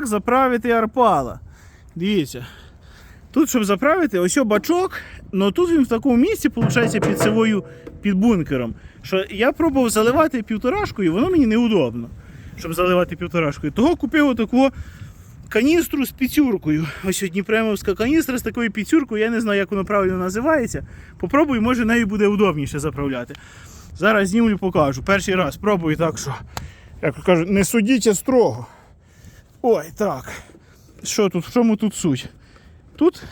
як заправити арпала. Дивіться. Тут, щоб заправити, ось бачок, але тут він в такому місці, виходить, під сивою, під бункером. Що я пробував заливати півторашкою, воно мені неудобно, щоб заливати півторашкою. Того купив отаку каністру з піцюркою. Ось Дніпремовська каністра з такою піцюркою, я не знаю, як воно правильно називається. Попробую, може нею буде удобніше заправляти. Зараз знімлю покажу. Перший раз пробую так, що, як кажуть, не судіть строго. Ой, так. Що тут? В чому тут суть? Тут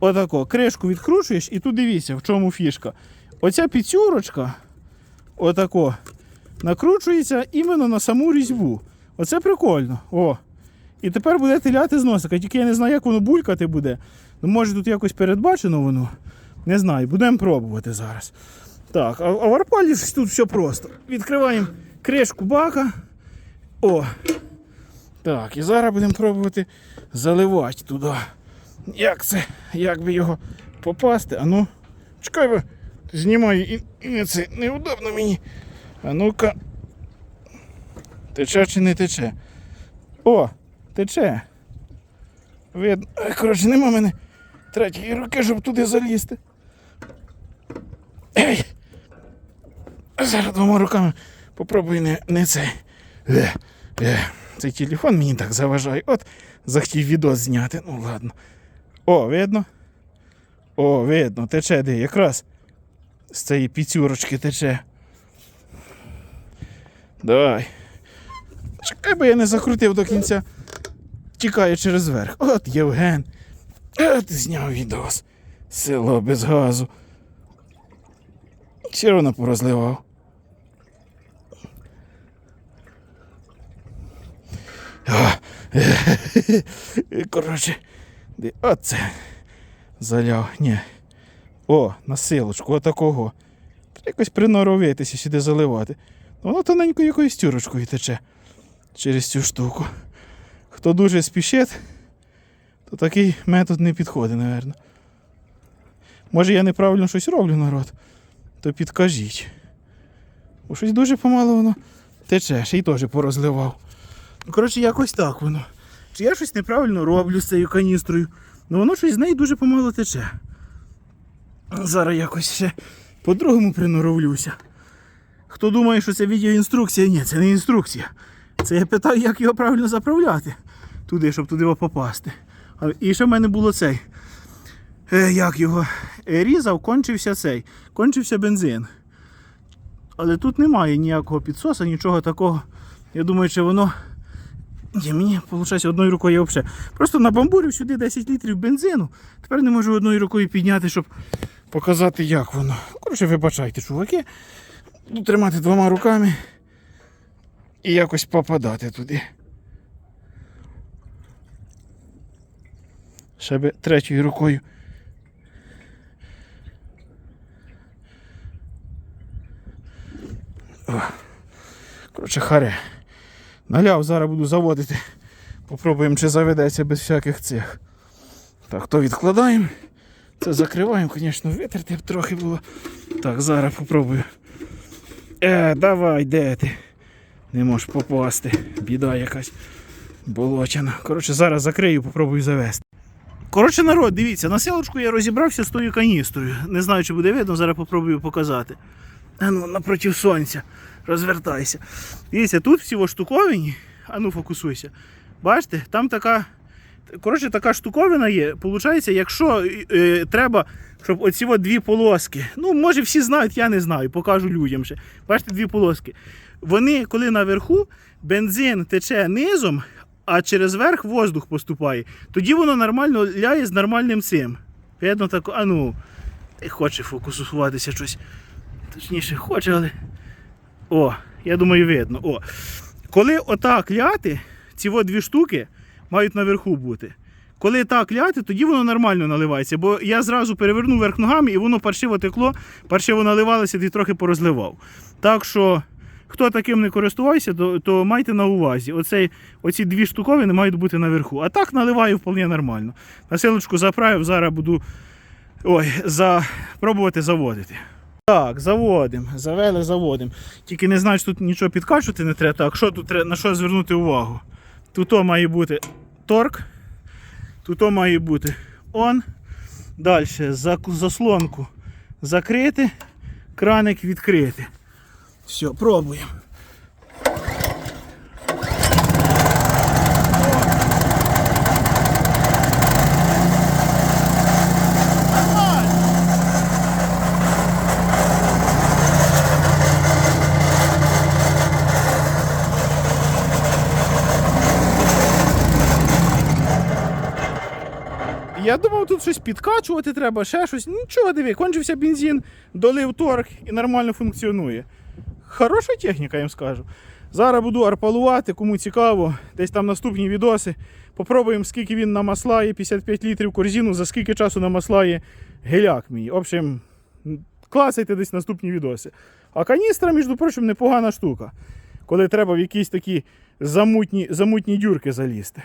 отако, кришку відкручуєш і тут дивіться, в чому фішка. Оця піцюрочка, отако, накручується іменно на саму різьбу. Оце прикольно. О. І тепер будете ляти з носика. Тільки я не знаю, як воно булькати буде. Ну, може тут якось передбачено воно. Не знаю, будемо пробувати зараз. Так, а в арпалі тут все просто. Відкриваємо кришку бака. О. Так, і зараз будемо пробувати заливати туди. Як це? Як би його попасти? А ну, чекай, бо знімаю і, і це неудобно мені. А ну-ка. Тече чи не тече? О, тече. Видно. Коротше, нема мене третьої руки, щоб туди залізти. Ей! Зараз двома руками попробую не, не цей. Цей телефон мені так заважає. От захотів відос зняти. Ну ладно. О, видно? О, видно, тече де якраз з цієї піцюрочки тече. Давай. Чекай, бо я не закрутив до кінця. Тікає через верх. От Євген. От зняв відос. Село без газу. Одно порозливав. О, Коротше, оце. Заляв. Ні. О, на силочку, отакого. Треба якось приноровитися сюди заливати. Воно тоненько якоюсь тюрочкою тече через цю штуку. Хто дуже спішить, то такий метод не підходить, напевно. Може я неправильно щось роблю, народ, то підкажіть. Бо щось дуже помало воно тече, ще й теж порозливав. Ну, коротше, якось так воно. Чи я щось неправильно роблю з цією каністрою, ну воно щось з неї дуже помало тече. Зараз якось ще по-другому приноровлюся. Хто думає, що це відеоінструкція, ні, це не інструкція. Це я питаю, як його правильно заправляти туди, щоб туди попасти. І ще в мене було цей. Е, як його е, різав, кончився цей. Кончився бензин. Але тут немає ніякого підсоса, нічого такого. Я думаю, чи воно. Ні, мені виходить одною рукою я взагалі. Просто набамбурив сюди 10 літрів бензину. Тепер не можу одною рукою підняти, щоб показати, як воно. Коротше, вибачайте, чуваки. Буду тримати двома руками і якось попадати туди. Ще би третьою рукою. Коротше, харе. Наляв, зараз буду заводити. Попробуємо, чи заведеться без всяких цих. Так, то відкладаємо. Це закриваємо, звісно, витерти б трохи було. Так, зараз попробую. Е, давай, де ти? Не можеш попасти. Біда якась болочана. Коротше, зараз закрию, попробую завести. Коротше, народ, дивіться, на селочку я розібрався з тою каністрою. Не знаю, чи буде видно, зараз попробую показати. А ну, напротив сонця. Розвертайся. Дивіться, тут всі штуковині. А ну фокусуйся. Бачите, там така. Коротше, така штуковина є. Получається, якщо е, треба, щоб оці от дві полоски. Ну, може, всі знають, я не знаю, покажу людям ще. Бачите, дві полоски. Вони, коли наверху, бензин тече низом, а через верх воздух поступає. Тоді воно нормально ляє з нормальним цим. Видно так, а ну, хоче фокусуватися щось. Точніше, хоче, але. О, я думаю, видно. О. Коли отак ляти, ці дві штуки мають наверху бути. Коли так ляти, тоді воно нормально наливається. Бо я зразу перевернув верх ногами і воно паршиво текло, паршиво наливалося і трохи порозливав. Так що, хто таким не користувався, то, то майте на увазі. Оцей, оці дві штуковини мають бути наверху. А так наливаю вполне нормально. На силочку заправив, зараз буду ой, за, пробувати заводити. Так, заводимо, завели, заводимо. Тільки не знаю, що тут нічого підкачувати не треба. Так, що тут треба, на що звернути увагу? Тут має бути торк. Тут має бути он. Далі заслонку закрити, краник відкрити. Все, пробуємо. Я думав, тут щось підкачувати треба, ще щось. Нічого диви, кончився бензин, долив торг і нормально функціонує. Хороша техніка, я їм скажу. Зараз буду арпалувати, кому цікаво, десь там наступні відоси. Попробуємо, скільки він намаслає, 55 літрів корзину, за скільки часу намаслає геляк мій. В общем, класайте десь наступні відоси. А каністра, між прочим, непогана штука. Коли треба в якісь такі замутні, замутні дюрки залізти.